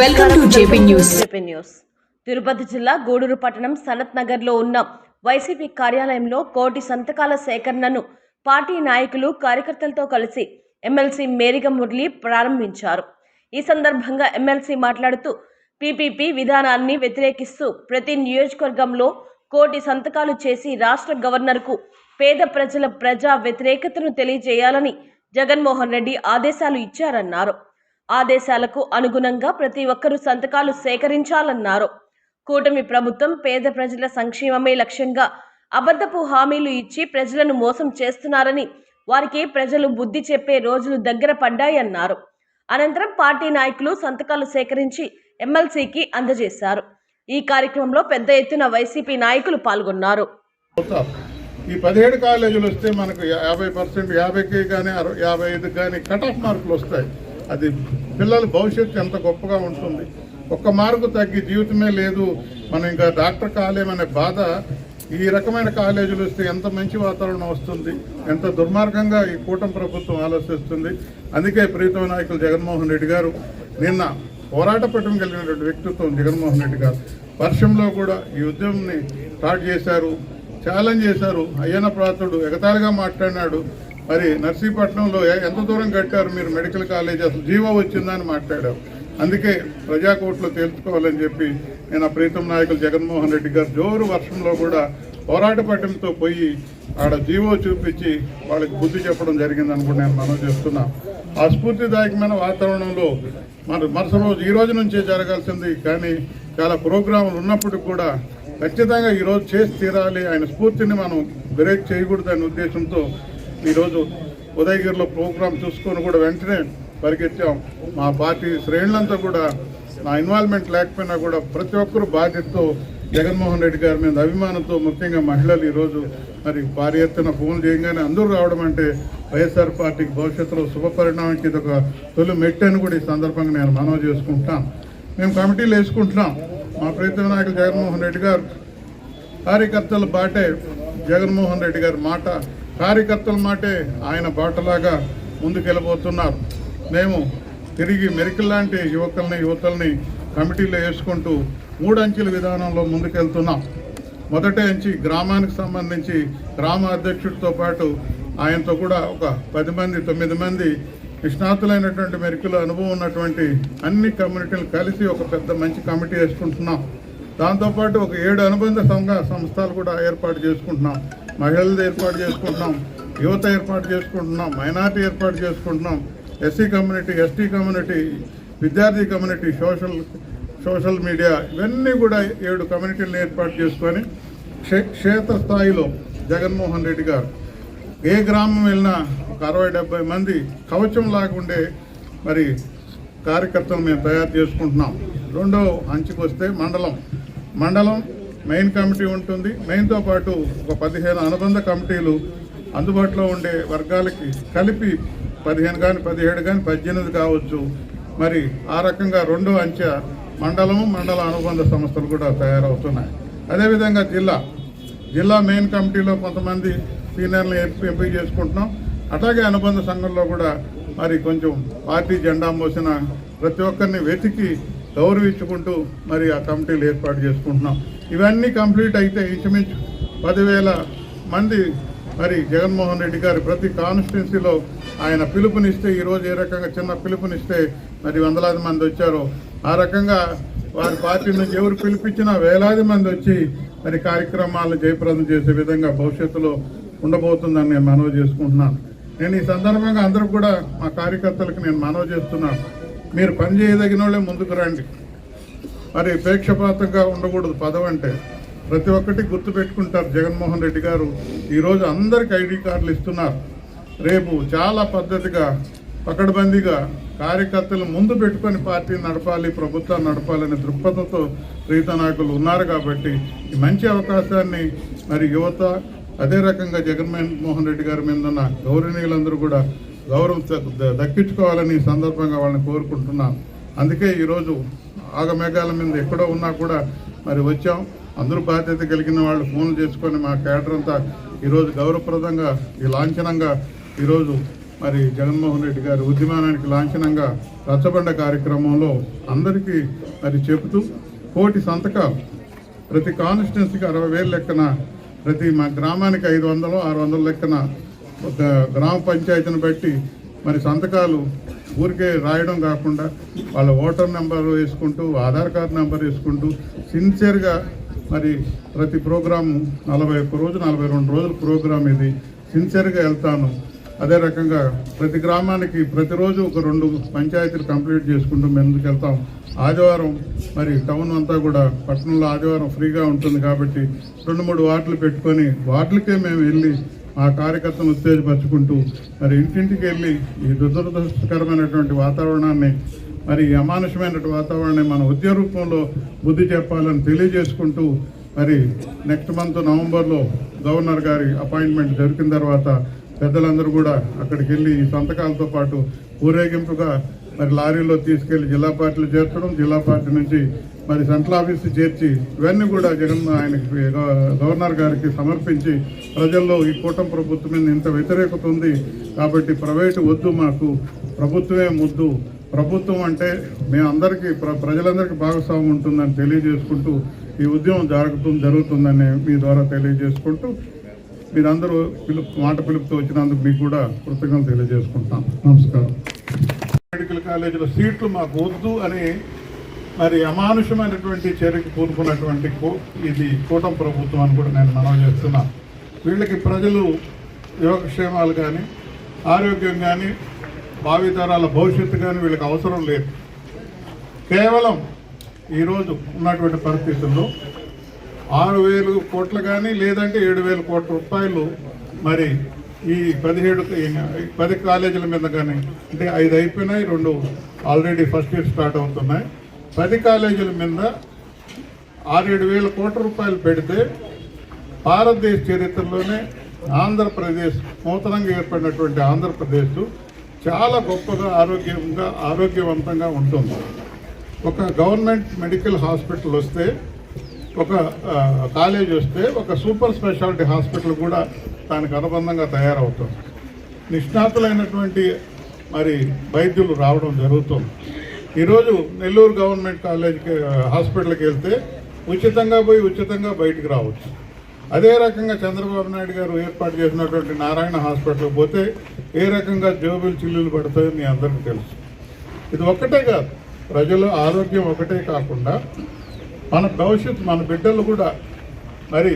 Welcome to JP news JP news Tirupati జిల్లా గూడూరు పట్టణం సనత్ నగర్లో ఉన్న వైసీపీ కార్యాలయంలో కోటి సంతకాల సేకరణను పార్టీ నాయకులు కార్యకర్తలతో కలిసి ఎమ్మెల్సీ మేరిగ మురళి ప్రారంభించారు. ఈ సందర్భంగా ఎమ్మెల్సీ మాట్లాడుతూ పీపీపీ విధానాన్ని వ్యతిరేకిస్తూ ప్రతి నియోజకవర్గంలో కోటి సంతకాలు చేసి రాష్ట్ర గవర్నర్కు పేద ప్రజల ప్రజా వ్యతిరేకతను తెలియజేయాలని జగన్మోహన్ రెడ్డి ఆదేశాలు ఇచ్చారన్నారు. ఆదేశాలకు అనుగుణంగా ప్రతి ఒక్కరూ సంతకాలు సేకరించాలన్నారు. కూటమి ప్రభుత్వం పేద ప్రజల సంక్షేమమే లక్ష్యంగా అబద్ధపు హామీలు ఇచ్చి ప్రజలను మోసం చేస్తున్నారని వారికి ప్రజలు బుద్ధి చెప్పే రోజులు దగ్గర పడ్డాయన్నారు. అనంతరం పార్టీ నాయకులు సంతకాలు సేకరించి ఎమ్మెల్సీకి అందజేశారు. ఈ కార్యక్రమంలో పెద్ద ఎత్తున వైసీపీ నాయకులు పాల్గొన్నారు. ఈ పదిహేడు కాలేజీలు వస్తే మనకు యాభై పర్సెంట్ యాభైకి కానీ యాభై ఐదుకి కానీ కట్ ఆఫ్ మార్కులు వస్తాయి. అది పిల్లల భవిష్యత్తు ఎంత గొప్పగా ఉంటుంది. ఒక్క మార్కు తగ్గి జీవితమే లేదు. మనం ఇంకా డాక్టర్ కాలేమనే బాధ ఈ రకమైన కాలేజీలు వస్తే ఎంత మంచి వాతావరణం వస్తుంది ఎంత దుర్మార్గంగా ఈ కూటమి ప్రభుత్వం ఆలోచిస్తుంది. అందుకే ప్రీతమ నాయకులు జగన్మోహన్ రెడ్డి గారు నిన్న పోరాట పట్టం కలిగినటువంటి వ్యక్తిత్వం జగన్మోహన్ రెడ్డి గారు వర్షంలో కూడా ఈ ఉద్యమంని స్టార్ట్ చేశారు ఛాలెంజ్ చేశారు. అయ్యన్న ప్రాతుడు ఎగతాళిగా మాట్లాడినాడు. మరి నర్సీపట్నంలో ఎంత దూరం కట్టారు మీరు మెడికల్ కాలేజ్? అసలు జీవో వచ్చిందని మాట్లాడారు. అందుకే ప్రజాకోట్లో తేల్చుకోవాలని చెప్పి నేను ఆ ప్రీతం నాయకులు జగన్మోహన్ రెడ్డి గారు జోరు వర్షంలో కూడా పోరాట పట్టణంతో పోయి ఆడ జీవో చూపించి వాళ్ళకి బుద్ధి చెప్పడం జరిగింది అనుకుంటే నేను మనం చేస్తున్నా. ఆ స్ఫూర్తిదాయకమైన వాతావరణంలో మన మరుసటి రోజు ఈ రోజు నుంచే జరగాల్సింది కానీ చాలా ప్రోగ్రాములు ఉన్నప్పటికి కూడా ఖచ్చితంగా ఈరోజు చేసి తీరాలి. ఆయన స్ఫూర్తిని మనం బ్రేక్ చేయకూడదనే ఉద్దేశంతో ఈరోజు ఉదయగిరిలో ప్రోగ్రాం చూసుకొని కూడా వెంటనే పరిగెత్తాం. మా పార్టీ శ్రేణులంతా కూడా నా ఇన్వాల్వ్మెంట్ లేకపోయినా కూడా ప్రతి ఒక్కరూ బాధ్యతతో జగన్మోహన్ రెడ్డి గారి మీద అభిమానంతో ముఖ్యంగా మహిళలు ఈరోజు మరి భారీ ఎత్తున ఫోన్ చేయగానే అందరూ రావడం అంటే వైఎస్ఆర్ పార్టీకి భవిష్యత్తులో శుభ ఇది ఒక తొలి మెట్టని కూడా ఈ సందర్భంగా నేను మనవి చేసుకుంటాం మేము కమిటీలు వేసుకుంటున్నాం. మా ప్రీతమ నాయకులు జగన్మోహన్ రెడ్డి గారు కార్యకర్తల బాటే జగన్మోహన్ రెడ్డి గారి మాట కార్యకర్తల మాటే ఆయన బాటలాగా ముందుకెళ్ళబోతున్నారు. మేము తిరిగి మెరికల్ లాంటి యువకుల్ని యువతల్ని కమిటీలో వేసుకుంటూ మూడంచెల విధానంలో ముందుకెళ్తున్నాం. మొదటి అంచి గ్రామానికి సంబంధించి గ్రామ అధ్యక్షుడితో పాటు ఆయనతో కూడా ఒక పది మంది తొమ్మిది మంది నిష్ణాతులైనటువంటి మెరుకుల అనుభవం ఉన్నటువంటి అన్ని కమ్యూనిటీలు కలిసి ఒక పెద్ద మంచి కమిటీ వేసుకుంటున్నాం. దాంతోపాటు ఒక ఏడు అనుబంధ సంఘ సంస్థలు కూడా ఏర్పాటు చేసుకుంటున్నాం. మహిళలది ఏర్పాటు చేసుకుంటున్నాం యువత ఏర్పాటు చేసుకుంటున్నాం మైనార్టీ ఏర్పాటు చేసుకుంటున్నాం ఎస్సీ కమ్యూనిటీ ఎస్టీ కమ్యూనిటీ విద్యార్థి కమ్యూనిటీ సోషల్ సోషల్ మీడియా ఇవన్నీ కూడా ఏడు కమ్యూనిటీలను ఏర్పాటు చేసుకొని క్షే క్షేత్రస్థాయిలో జగన్మోహన్ రెడ్డి గారు ఏ గ్రామం వెళ్ళినా ఒక అరవై డెబ్బై మంది కవచం లాగుండే మరి కార్యకర్తలు మేము తయారు చేసుకుంటున్నాం. రెండో అంచుకు వస్తే మండలం. మండలం మెయిన్ కమిటీ ఉంటుంది. మెయిన్తో పాటు ఒక పదిహేను అనుబంధ కమిటీలు అందుబాటులో ఉండే వర్గాలకి కలిపి పదిహేను కానీ పదిహేడు కానీ పద్దెనిమిది కావచ్చు. మరి ఆ రకంగా రెండో అంచె మండలము మండల అనుబంధ సంస్థలు కూడా తయారవుతున్నాయి. అదేవిధంగా జిల్లా. జిల్లా మెయిన్ కమిటీలో కొంతమంది సీనియర్లు ఎంపిక చేసుకుంటున్నాం. అట్లాగే అనుబంధ సంఘంలో కూడా మరి కొంచెం పార్టీ జెండా మోసిన ప్రతి ఒక్కరిని వెతికి గౌరవించుకుంటూ మరి ఆ కమిటీలు ఏర్పాటు చేసుకుంటున్నాం. ఇవన్నీ కంప్లీట్ అయితే ఇంచుమించు పదివేల మంది మరి జగన్మోహన్ రెడ్డి గారు ప్రతి కాన్స్టిట్యున్సీలో ఆయన పిలుపునిస్తే ఈరోజు ఏ రకంగా చిన్న పిలుపునిస్తే మరి వందలాది మంది వచ్చారో ఆ రకంగా వారి పార్టీ నుంచి ఎవరు పిలిపించినా వేలాది మంది వచ్చి మరి కార్యక్రమాలను జయప్రదం చేసే విధంగా భవిష్యత్తులో ఉండబోతుందని నేను మనవి చేసుకుంటున్నాను. నేను ఈ సందర్భంగా అందరూ కూడా మా కార్యకర్తలకు నేను మనవి చేస్తున్నాను. మీరు పని చేయదగిన వాళ్ళే ముందుకు రండి. మరి ప్రేక్షపాతంగా ఉండకూడదు పదం అంటే. ప్రతి ఒక్కటి గుర్తుపెట్టుకుంటారు జగన్మోహన్ రెడ్డి గారు. ఈరోజు అందరికి ఐడి కార్డులు ఇస్తున్నారు. రేపు చాలా పద్ధతిగా పకడ్బందీగా కార్యకర్తలు ముందు పెట్టుకొని పార్టీ నడపాలి ప్రభుత్వాన్ని నడపాలనే దృక్పథంతో రీత నాయకులు ఉన్నారు కాబట్టి ఈ మంచి అవకాశాన్ని మరి యువత అదే రకంగా జగన్మోహన్ రెడ్డి గారి మీద ఉన్న గౌరవనీయులందరూ కూడా గౌరవం దక్కించుకోవాలని సందర్భంగా వాళ్ళని కోరుకుంటున్నాను. అందుకే ఈరోజు ఆగమేఘాల మీద ఎక్కడో ఉన్నా కూడా మరి వచ్చాం. అందరూ బాధ్యత కలిగిన వాళ్ళు ఫోన్లు చేసుకొని మా క్యాడర్ అంతా ఈరోజు గౌరవప్రదంగా ఈ లాంఛనంగా ఈరోజు మరి జగన్మోహన్ రెడ్డి గారి ఉద్యమానానికి లాంఛనంగా రచ్చబండ కార్యక్రమంలో అందరికీ మరి చెబుతూ కోటి సంతకాలు ప్రతి కాన్స్టిట్యున్సీకి అరవై వేలు లెక్కన ప్రతి మా గ్రామానికి ఐదు వందలు ఆరు వందల లెక్కన ఒక గ్రామ పంచాయతీని బట్టి మరి సంతకాలు ఊరికే రాయడం కాకుండా వాళ్ళ ఓటర్ నెంబర్ వేసుకుంటూ ఆధార్ కార్డు నెంబర్ వేసుకుంటూ సిన్సియర్గా మరి ప్రతి ప్రోగ్రాము నలభై ఒక్క రోజు నలభై రెండు రోజుల ప్రోగ్రాం ఇది. సిన్సియర్గా వెళ్తాను. అదే రకంగా ప్రతి గ్రామానికి ప్రతిరోజు ఒక రెండు పంచాయతీలు కంప్లీట్ చేసుకుంటూ ముందుకు వెళ్తాం? ఆదివారం మరి టౌన్ అంతా కూడా పట్టణంలో ఆదివారం ఫ్రీగా ఉంటుంది కాబట్టి రెండు మూడు వార్డులు పెట్టుకొని వార్డులకే మేము వెళ్ళి ఆ కార్యకర్తను ఉత్తేజపరుచుకుంటూ మరి ఇంటింటికి వెళ్ళి ఈ దురదృష్టకరమైనటువంటి వాతావరణాన్ని మరి అమానుషమైనటువంటి వాతావరణాన్ని మన ఉద్యోగ రూపంలో బుద్ధి చెప్పాలని తెలియజేసుకుంటూ మరి నెక్స్ట్ మంత్ నవంబర్లో గవర్నర్ గారి అపాయింట్మెంట్ దొరికిన తర్వాత పెద్దలందరూ కూడా అక్కడికి వెళ్ళి ఈ సంతకాలతో పాటు ఊరేగింపుగా మరి లారీలో తీసుకెళ్ళి జిల్లా పార్టీలు చేర్చడం జిల్లా పార్టీ నుంచి మరి సెంట్రల్ ఆఫీస్ చేర్చి ఇవన్నీ కూడా జగన్ ఆయనకి గవర్నర్ గారికి సమర్పించి ప్రజల్లో ఈ కూటమి ప్రభుత్వం మీద ఇంత వ్యతిరేకత ఉంది కాబట్టి ప్రైవేటు వద్దు మాకు ప్రభుత్వమే ముద్దు. ప్రభుత్వం అంటే మేమందరికీ ప్ర ప్రజలందరికీ భాగస్వామ్యం ఉంటుందని తెలియజేసుకుంటూ ఈ ఉద్యమం జరుగుతుంది జరుగుతుందని మీ ద్వారా తెలియజేసుకుంటూ మీరందరూ పిలుపు మాట పిలుపుతో వచ్చినందుకు మీకు కూడా కృతజ్ఞతలు తెలియజేసుకుంటాం నమస్కారం. మెడికల్ కాలేజీలో సీట్లు మాకు వద్దు అని మరి అమానుషమైనటువంటి చర్యకు పూనుకున్నటువంటి కో- ఇది కూటమి ప్రభుత్వం అని కూడా నేను మనవి చేస్తున్నా. వీళ్ళకి ప్రజలు యోగక్షేమాలు కానీ ఆరోగ్యం కానీ భావితరాల భవిష్యత్తు కానీ వీళ్ళకి అవసరం లేదు. కేవలం ఈరోజు ఉన్నటువంటి పరిస్థితుల్లో ఆరు వేలు కోట్లు కానీ లేదంటే ఏడు వేల కోట్ల రూపాయలు మరి ఈ పదిహేడు పది కాలేజీల మీద కానీ అంటే ఐదు అయిపోయినాయి రెండు ఆల్రెడీ ఫస్ట్ ఇయర్ స్టార్ట్ అవుతున్నాయి. పది కాలేజీల మీద ఆరేడు వేల కోట్ల రూపాయలు పెడితే భారతదేశ చరిత్రలోనే ఆంధ్రప్రదేశ్ నూతనంగా ఏర్పడినటువంటి ఆంధ్రప్రదేశ్ చాలా గొప్పగా ఆరోగ్యంగా ఆరోగ్యవంతంగా ఉంటుంది. ఒక గవర్నమెంట్ మెడికల్ హాస్పిటల్ వస్తే ఒక కాలేజ్ వస్తే ఒక సూపర్ స్పెషాలిటీ హాస్పిటల్ కూడా దానికి అనుబంధంగా తయారవుతుంది. నిష్ణాతులైనటువంటి మరి వైద్యులు రావడం జరుగుతుంది. ఈరోజు నెల్లూరు గవర్నమెంట్ కాలేజీకి హాస్పిటల్కి వెళ్తే ఉచితంగా పోయి ఉచితంగా బయటికి రావచ్చు. అదే రకంగా చంద్రబాబు నాయుడు గారు ఏర్పాటు చేసినటువంటి నారాయణ హాస్పిటల్కి పోతే ఏ రకంగా జోబులు చిల్లులు పడతాయో మీ అందరికీ తెలుసు. ఇది ఒక్కటే కాదు. ప్రజల ఆరోగ్యం ఒకటే కాకుండా మన భవిష్యత్తు మన బిడ్డలు కూడా మరి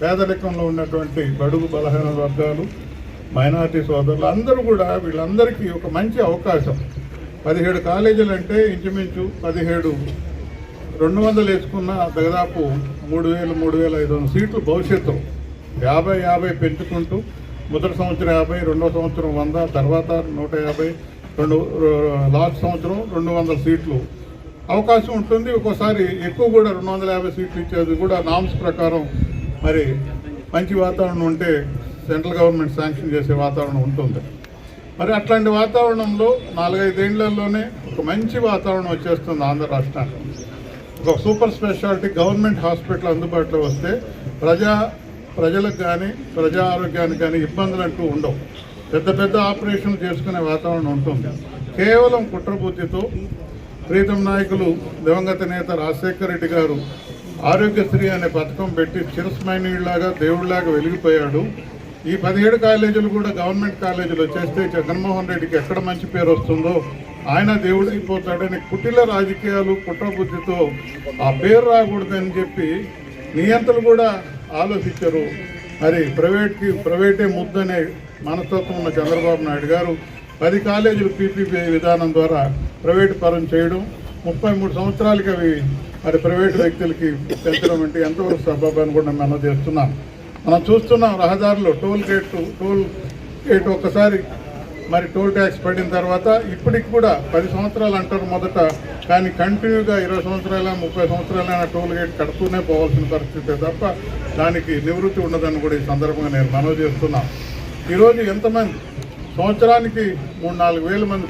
పేదరికంలో ఉన్నటువంటి బడుగు బలహీన వర్గాలు మైనార్టీ సోదరులు అందరూ కూడా వీళ్ళందరికీ ఒక మంచి అవకాశం. పదిహేడు కాలేజీలు అంటే ఇంచుమించు పదిహేడు రెండు వందలు వేసుకున్న దాదాపు మూడు వేలు మూడు వేల ఐదు వందల సీట్లు భవిష్యత్తు యాభై యాభై పెంచుకుంటూ మొదటి సంవత్సరం యాభై రెండో సంవత్సరం వంద తర్వాత నూట యాభై రెండు లాస్ట్ సంవత్సరం రెండు వందల సీట్లు. అవకాశం ఉంటుంది. ఒక్కోసారి ఎక్కువ కూడా రెండు వందల యాభై సీట్లు ఇచ్చేది కూడా నామ్స్ ప్రకారం మరి మంచి వాతావరణం ఉంటే సెంట్రల్ గవర్నమెంట్ శాంక్షన్ చేసే వాతావరణం ఉంటుంది. మరి అట్లాంటి వాతావరణంలో నాలుగైదేళ్ళలోనే ఒక మంచి వాతావరణం వచ్చేస్తుంది ఆంధ్ర రాష్ట్రానికి. ఒక సూపర్ స్పెషాలిటీ గవర్నమెంట్ హాస్పిటల్ అందుబాటులో వస్తే ప్రజా ప్రజలకు కానీ ప్రజా ఆరోగ్యానికి కానీ ఇబ్బందులు అంటూ ఉండవు. పెద్ద పెద్ద ఆపరేషన్లు చేసుకునే వాతావరణం ఉంటుంది. కేవలం కుట్రబుద్ధితో ప్రీతం నాయకులు దివంగత నేత రాజశేఖర రెడ్డి గారు ఆరోగ్యశ్రీ అనే పథకం పెట్టి చిరస్మైనీయుడిలాగా దేవుడిలాగా వెలిగిపోయాడు. ఈ పదిహేడు కాలేజీలు కూడా గవర్నమెంట్ కాలేజీలు వచ్చేస్తే జగన్మోహన్ రెడ్డికి ఎక్కడ మంచి పేరు వస్తుందో ఆయన దేవుడైపోతాడని కుటిల రాజకీయాలు కుట్రబుద్ధితో ఆ పేరు రాకూడదని చెప్పి నియంతలు కూడా ఆలోచించరు. మరి ప్రైవేట్కి ప్రైవేటే ముద్దనే మనస్తత్వం ఉన్న చంద్రబాబు నాయుడు గారు పది కాలేజీలు పీపీపీ విధానం ద్వారా ప్రైవేట్ పరం చేయడం ముప్పై మూడు సంవత్సరాలకి అవి మరి ప్రైవేట్ వ్యక్తులకి పెంచడం అంటే ఎంతవరకు సబబు అని కూడా మనం చేస్తున్నాం. మనం చూస్తున్నాం రహదారులు టోల్ గేట్ టోల్ గేట్ ఒక్కసారి మరి టోల్ ట్యాక్స్ పడిన తర్వాత ఇప్పటికి కూడా పది సంవత్సరాలు అంటారు మొదట కానీ కంటిన్యూగా ఇరవై సంవత్సరాల ముప్పై సంవత్సరాలైనా టోల్ గేట్ కడుతూనే పోవాల్సిన పరిస్థితి తప్ప దానికి నివృత్తి ఉండదని కూడా ఈ సందర్భంగా నేను మనవి చేస్తున్నాను. ఈరోజు ఎంతమంది? సంవత్సరానికి మూడు నాలుగు వేల మంది